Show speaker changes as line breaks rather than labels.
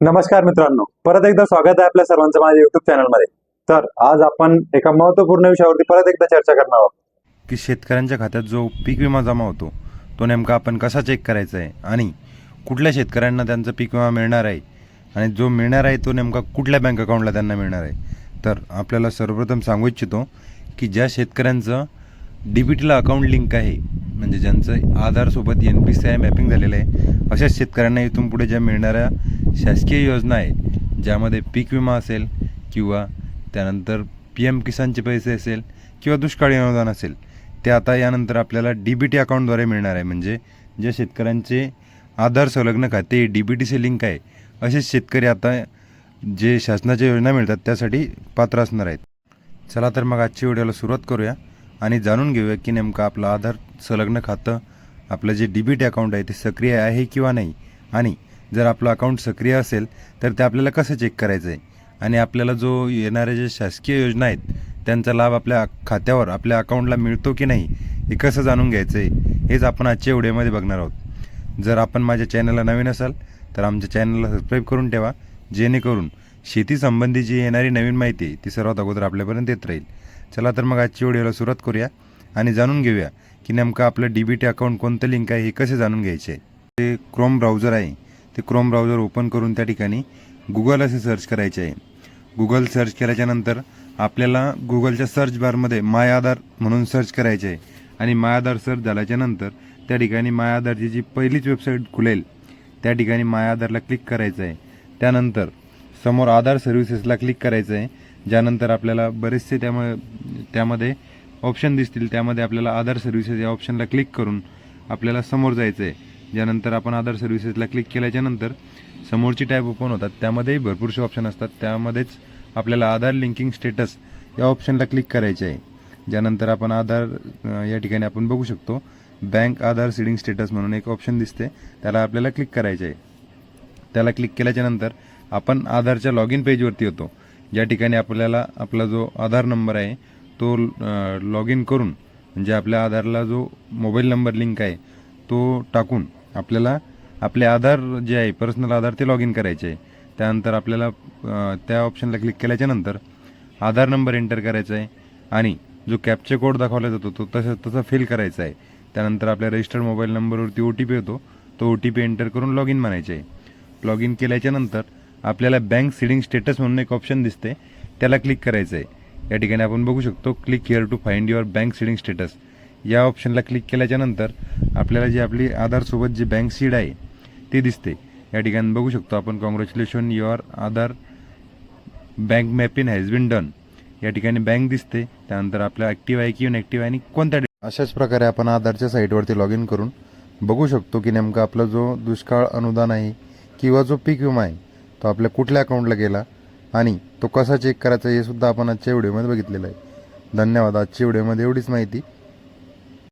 नमस्कार मित्रांनो. परत एकदा स्वागत आहे आपल्या सर्वांचं माझ्या युट्यूब चॅनलमध्ये तर आज आपण एका महत्त्वपूर्ण विषयावरती परत एकदा चर्चा करणार आहोत.
की शेतकऱ्यांच्या खात्यात जो पीक विमा जमा होतो तो नेमका आपण कसा चेक करायचा आहे आणि कुठल्या शेतकऱ्यांना त्यांचा पीक विमा मिळणार आहे आणि जो मिळणार आहे तो नेमका कुठल्या बँक अकाउंटला त्यांना मिळणार आहे. तर आपल्याला सर्वप्रथम सांगू इच्छितो की ज्या शेतकऱ्यांचं डी बी टीला अकाउंट लिंक आहे म्हणजे ज्यांचं आधारसोबत N P C I mapping झालेलं आहे अशाच शेतकऱ्यांना इथून पुढे ज्या मिळणाऱ्या शासकीय योजना आहे ज्यामध्ये पीक विमा असेल किंवा त्यानंतर पी एम किसानचे पैसे असेल किंवा दुष्काळी अनुदान असेल ते आता यानंतर आपल्याला डी बी टी अकाउंटद्वारे मिळणार आहे. म्हणजे ज्या शेतकऱ्यांचे आधार संलग्न खाते डी बी टीचे लिंक आहे. असेच शेतकरी आता जे शासनाच्या योजना मिळतात त्यासाठी पात्र असणार आहेत. चला तर मग आजच्या व्हिडिओला सुरुवात करूया आणि जाणून घेऊया की नेमकं आपलं आधार संलग्न खातं आपलं जे डी बी टी अकाउंट आहे ते सक्रिय आहे किंवा नाही आणि जर आपलं अकाउंट सक्रिय असेल तर ते आपल्याला कसं चेक करायचं आहे आणि आपल्याला जो येणाऱ्या जे शासकीय योजना आहेत त्यांचा लाभ आपल्या खात्यावर आपल्या अकाउंटला मिळतो की नाही हे कसं जाणून घ्यायचं आहे हेच आपण आजच्या व्हिडिओमध्ये बघणार आहोत. जर आपण माझ्या चॅनलला नवीन असाल तर आमच्या चॅनलला सबस्क्राईब करून ठेवा जेणेकरून शेतीसंबंधी जी येणारी नवीन माहिती आहे ती सर्वात अगोदर आपल्यापर्यंत येत राहील. चला तर मग आजच्या व्हिडिओला सुरुवात करूया आणि जाणून घेऊया की नेमकं आपलं डी बी टी अकाउंट कोणतं लिंक आहे हे कसे जाणून घ्यायचे? आहे ते क्रोम ब्राउझर आहे. ते क्रोम ब्राउझर ओपन करून त्या ठिकाणी गुगल असे सर्च करायचे आहे. गुगल सर्च केल्याच्यानंतर आपल्याला गुगलच्या सर्च बारमध्ये माय आधार म्हणून सर्च करायचे आहे. आणि माय आधार सर्च झाल्याच्यानंतर त्या ठिकाणी माय आधारची जी पहिलीच वेबसाईट खुलेल त्या ठिकाणी माय आधारला क्लिक करायचं आहे. त्यानंतर समोर आधार सर्व्हिसेसला क्लिक करायचं आहे ज्यानंतर आपल्याला बरेचसे त्यामुळे त्यामध्ये ऑप्शन दिसतील. त्यामध्ये आपल्याला आधार सर्व्हिसेस या ऑप्शनला क्लिक करून आपल्याला समोर जायचं आहे. ज्यानंतर आपण आधार सर्व्हिसेसला क्लिक केल्याच्यानंतर समोरची टॅब ओपन होतात. त्यामध्येही भरपूरसे ऑप्शन असतात. त्यामध्येच आपल्याला आधार लिंकिंग स्टेटस या ऑप्शनला क्लिक करायचे आहे. ज्यानंतर आपण आधार या ठिकाणी आपण बघू शकतो. बँक आधार सीडिंग स्टेटस म्हणून एक ऑप्शन दिसते. त्याला आपल्याला क्लिक करायचे आहे. त्याला क्लिक केल्याच्यानंतर आपण आधारच्या लॉग इन पेजवरती येतो. ज्या ठिकाणी आपल्याला आपला जो आधार नंबर आहे तो लॉग इन करून म्हणजे आपल्या आधारला जो मोबाईल नंबर लिंक आहे तो टाकून आपल्याला आपले आधार जे आहे पर्सनल आधार ते लॉग इन करायचे आहे. त्यानंतर आपल्याला त्या ऑप्शनला क्लिक केल्याच्यानंतर आधार नंबर एंटर करायचा आहे आणि जो कॅपचे कोड दाखवला जातो तो तसा तसा फिल करायचा आहे. त्यानंतर आपल्या रजिस्टर्ड मोबाईल नंबरवरती ओ टी पी येतो. तो ओ टी पी एंटर करून लॉग इन म्हणायचे आहे. लॉग इन केल्याच्यानंतर आपल्याला बँक सीडिंग स्टेटस म्हणून एक ऑप्शन दिसते. त्याला क्लिक करायचं आहे. या ठिकाणी आपण बघू शकतो click here to find your bank seeding status या ऑप्शनला क्लिक केल्याच्यानंतर आपल्याला जी आपली आधारसोबत जी बँक सीड आहे ती दिसते. या ठिकाणी बघू शकतो आपण. Congratulation your Aadhaar bank mapping has been done या ठिकाणी बँक दिसते. त्यानंतर आपल्या ॲक्टिव्ह आहे की इनॲक्टिव्ह आहे आणि कोणत्या अशाच प्रकारे आपण आधारच्या साईटवरती लॉग इन करून बघू शकतो की नेमका आपला जो दुष्काळ अनुदान आहे किंवा जो पीक विमा आहे तो आपल्या कुठल्या अकाउंटला गेला आणि तो कसा चेक करायचा हे सुद्धा आपण आजच्या व्हिडिओमध्ये बघितलेलं आहे. धन्यवाद. आजच्या व्हिडिओमध्ये एवढीच माहिती.